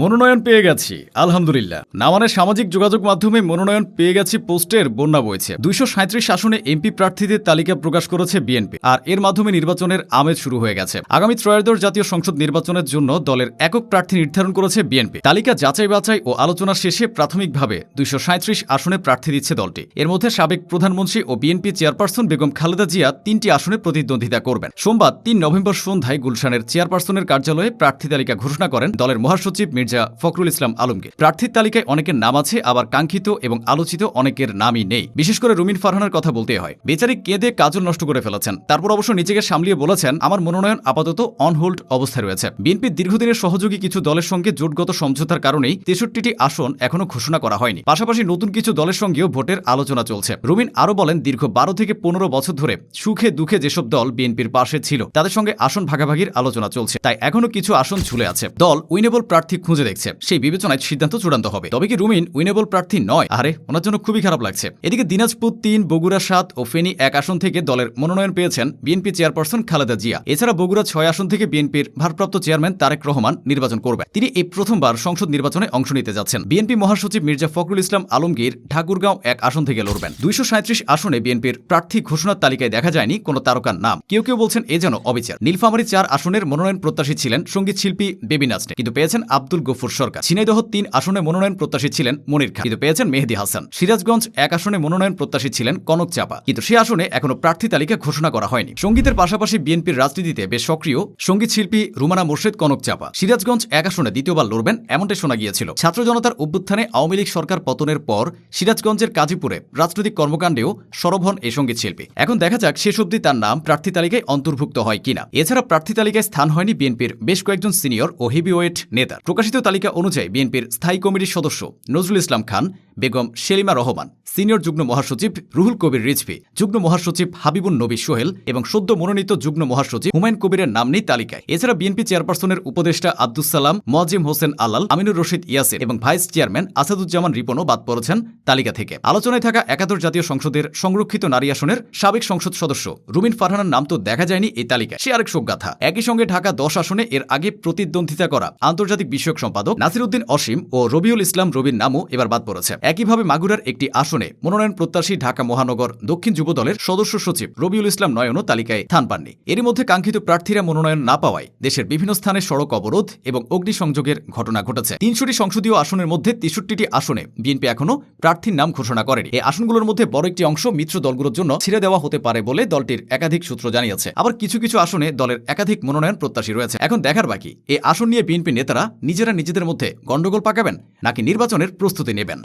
মনোনয়ন পেয়ে গেছি, আলহামদুলিল্লাহ। নামানের সামাজিক যোগাযোগ মাধ্যমে মনোনয়ন পেয়ে গেছি পোস্টের বন্যা বইছে। দুইশো সাঁত্রিশ আসনে এমপি প্রার্থীদের তালিকা প্রকাশ করেছে বিএনপি, আর এর মাধ্যমে নির্বাচনের আমেজ শুরু হয়ে গেছে। আগামী ত্রয়োদশ জাতীয় সংসদ নির্বাচনের জন্য দলের একক প্রার্থী নির্ধারণ করেছে বিএনপি। তালিকা যাচাই বাছাই ও আলোচনা শেষে প্রাথমিকভাবে দুইশো সাঁত্রিশ আসনে প্রার্থী দিচ্ছে দলটি। এর মধ্যে সাবেক প্রধানমন্ত্রী ও বিএনপি চেয়ারপারসন বেগম খালেদা জিয়া তিনটি আসনে প্রতিদ্বন্দ্বিতা করবেন। সোমবার তিন নভেম্বর সন্ধ্যায় গুলশানের চেয়ারপারসনের কার্যালয়ে প্রার্থী তালিকা ঘোষণা করেন দলের মহাসচিব মির্জা ফখরুল ইসলাম আলমগীর। প্রার্থীর তালিকায় অনেকের নাম আছে, আবার কাঙ্ক্ষিত এবং আলোচিত অনেকের নামই নেই। বিশেষ করে রুমিন ফারহানের কথা বলতে হয়। বেচারি কেঁদে কাজল নষ্ট করে ফেলেছেন। তারপর অবশ্য নিজেকে সামলিয়ে বলেছেন, আমার মনোনয়ন আপাতত অনহোল্ড অবস্থায় রয়েছে। বিএনপির দীর্ঘদিনের সহযোগী কিছু দলের সঙ্গে জোটগত সমঝোতার কারণেই তেষট্টিটি আসন এখনও ঘোষণা করা হয়নি। পাশাপাশি নতুন কিছু দলের সঙ্গেও ভোটের আলোচনা চলছে। রুমিন আরও বলেন, দীর্ঘ বারো থেকে পনেরো বছর ধরে সুখে দুঃখে যেসব দল বিএনপির পাশে ছিল, তাদের সঙ্গে আসন ভাগাভাগির আলোচনা চলছে। তাই এখনও কিছু আসন ঝুলে আছে। দল উইনেবল প্রার্থী খুঁজে দেখছে। সেই বিবেচনায় সিদ্ধান্ত চূড়ান্ত হবে। তবে কি রুমিন উইনেবল প্রার্থী নয়? আরে ওনার জন্য খুবই খারাপ লাগছে। এদিকে দিনাজপুর তিন, বগুড়া সাত ও ফেনী এক আসন থেকে দলের মনোনয়ন পেয়েছেন বিএনপি চেয়ারপারসন খালেদা জিয়া। এছাড়া বগুড়া ছয় আসন থেকে বিএনপির ভারপ্রাপ্ত চেয়ারম্যান তারেক রহমান নির্বাচন করবেন। তিনি এই প্রথমবার সংসদ নির্বাচনে অংশ নিতে যাচ্ছেন। বিএনপি মহাসচিব মির্জা ফখরুল ইসলাম আলমগীর ঠাকুরগাঁও এক আসন থেকে লড়বেন। দুইশো সাঁইত্রিশ আসনে বিএনপির প্রার্থী ঘোষণার তালিকায় দেখা যায়নি কোনো তারকার নাম। কেউ কেউ বলছেন এ যেন অবিচার। নীলফামারী চার আসনের মনোনয়ন প্রত্যাশী ছিলেন সংগীত শিল্পী বেবি কিন্তু পেয়েছেন আব্দুল গফুর সরকার। ঝিনাইদহ তিন আসনে মনোনয়ন প্রত্যাশী ছিলেন মনির খান। কিন্তু পেয়েছেন মেহেদি হাসান। সিরাজগঞ্জ এক আসনে মনোনয়ন প্রত্যাশী ছিলেন কনক চাপা। কিন্তু সে আসনে এখনও প্রার্থী তালিকা ঘোষণা করা হয়নি। সঙ্গীতের পাশাপাশি বিএনপির রাজনীতিতে বেশ সক্রিয় সংগীত শিল্পী রুমানা মোর্শেদ কনক চাপা। সিরাজগঞ্জ এক আসনে দ্বিতীয়বার লড়বেন এমনটাই শোনা গিয়েছিল। ছাত্র জনতার অভ্যুত্থানে আওয়ামী লীগ সরকার পতনের পর সিরাজগঞ্জের কাজীপুরে রাজনৈতিক কর্মকাণ্ডেও সরব এই সংগীত শিল্পী এখন দেখা যাক শেষ অবধি তার নাম প্রার্থী তালিকায় অন্তর্ভুক্ত হয় কিনা। এছাড়া প্রার্থী তালিকায় স্থান হয়নি বিএনপির বেশ কয়েকজন সিনিয়র ও হেভিওয়েট নেতা। প্রকাশিত তালিকা অনুযায়ী বিএনপির স্থায়ী কমিটির সদস্য নজরুল ইসলাম খান, বেগম সেলিমা রহমান, সিনিয়র যুগ্ম মহাসচিব রুহুল কবির রিজভি, যুগ্ম মহাসচিব হাবিবুন নবী সোহেল এবং সদ্য মনোনীত যুগ্ম মহাসচিব হুমায়ুন কবিরের নাম নেই তালিকায়। এছাড়া বিএনপি চেয়ারপারসনের উপদেষ্টা আব্দুস সালাম, মজিম হোসেন আলাল, আমিনুর রশিদ ইয়াসির এবং ভাইস চেয়ারম্যান আসাদুজ্জামান রিপনও বাদ পড়েছেন তালিকা থেকে। আলোচনায় থাকা একাদশ জাতীয় সংসদের সংরক্ষিত নারী আসনের সাবেক সংসদ সদস্য রুমিন ফারহানার নাম তো দেখা যায়নি এই তালিকায়। সে আরেক শোকগাথা। একই সঙ্গে ঢাকা দশ আসনে এর আগে প্রতিদ্বন্দ্বিতা করা আন্তর্জাতিক বিষয়ক সম্পাদক নাসিরুদ্দিন অসীম ও রবিউল ইসলাম রবির নামও এবার বাদ পড়েছে। একইভাবে মাগুরার একটি আসনে মনোনয়ন প্রত্যাশী ঢাকা মহানগর দক্ষিণ যুব দলের সদস্য সচিব রবিউল ইসলাম নয়নও তালিকায় স্থান পাননি। এরই মধ্যে কাঙ্ক্ষিত প্রার্থীরা মনোনয়ন না পাওয়ায় দেশের বিভিন্ন স্থানে সড়ক অবরোধ এবং অগ্নিসংযোগের ঘটনা ঘটেছে। তিনশোটি সংসদীয় আসনের মধ্যে তেষট্টিটি আসনে বিএনপি এখনও প্রার্থীর নাম ঘোষণা করেনি। এই আসনগুলোর মধ্যে বড় একটি অংশ মিত্র দলগুলোর জন্য ছেড়ে দেওয়া হতে পারে বলে দলটির একাধিক সূত্র জানিয়েছে। আবার কিছু কিছু আসনে দলের একাধিক মনোনয়ন প্রত্যাশী রয়েছে। এখন দেখার বাকি। এই আসন নিয়ে বিএনপি নেতারা নিজেরা নিজেদের মধ্যে গণ্ডগোল পাকাবেন নাকি নির্বাচনের প্রস্তুতি নেবেন?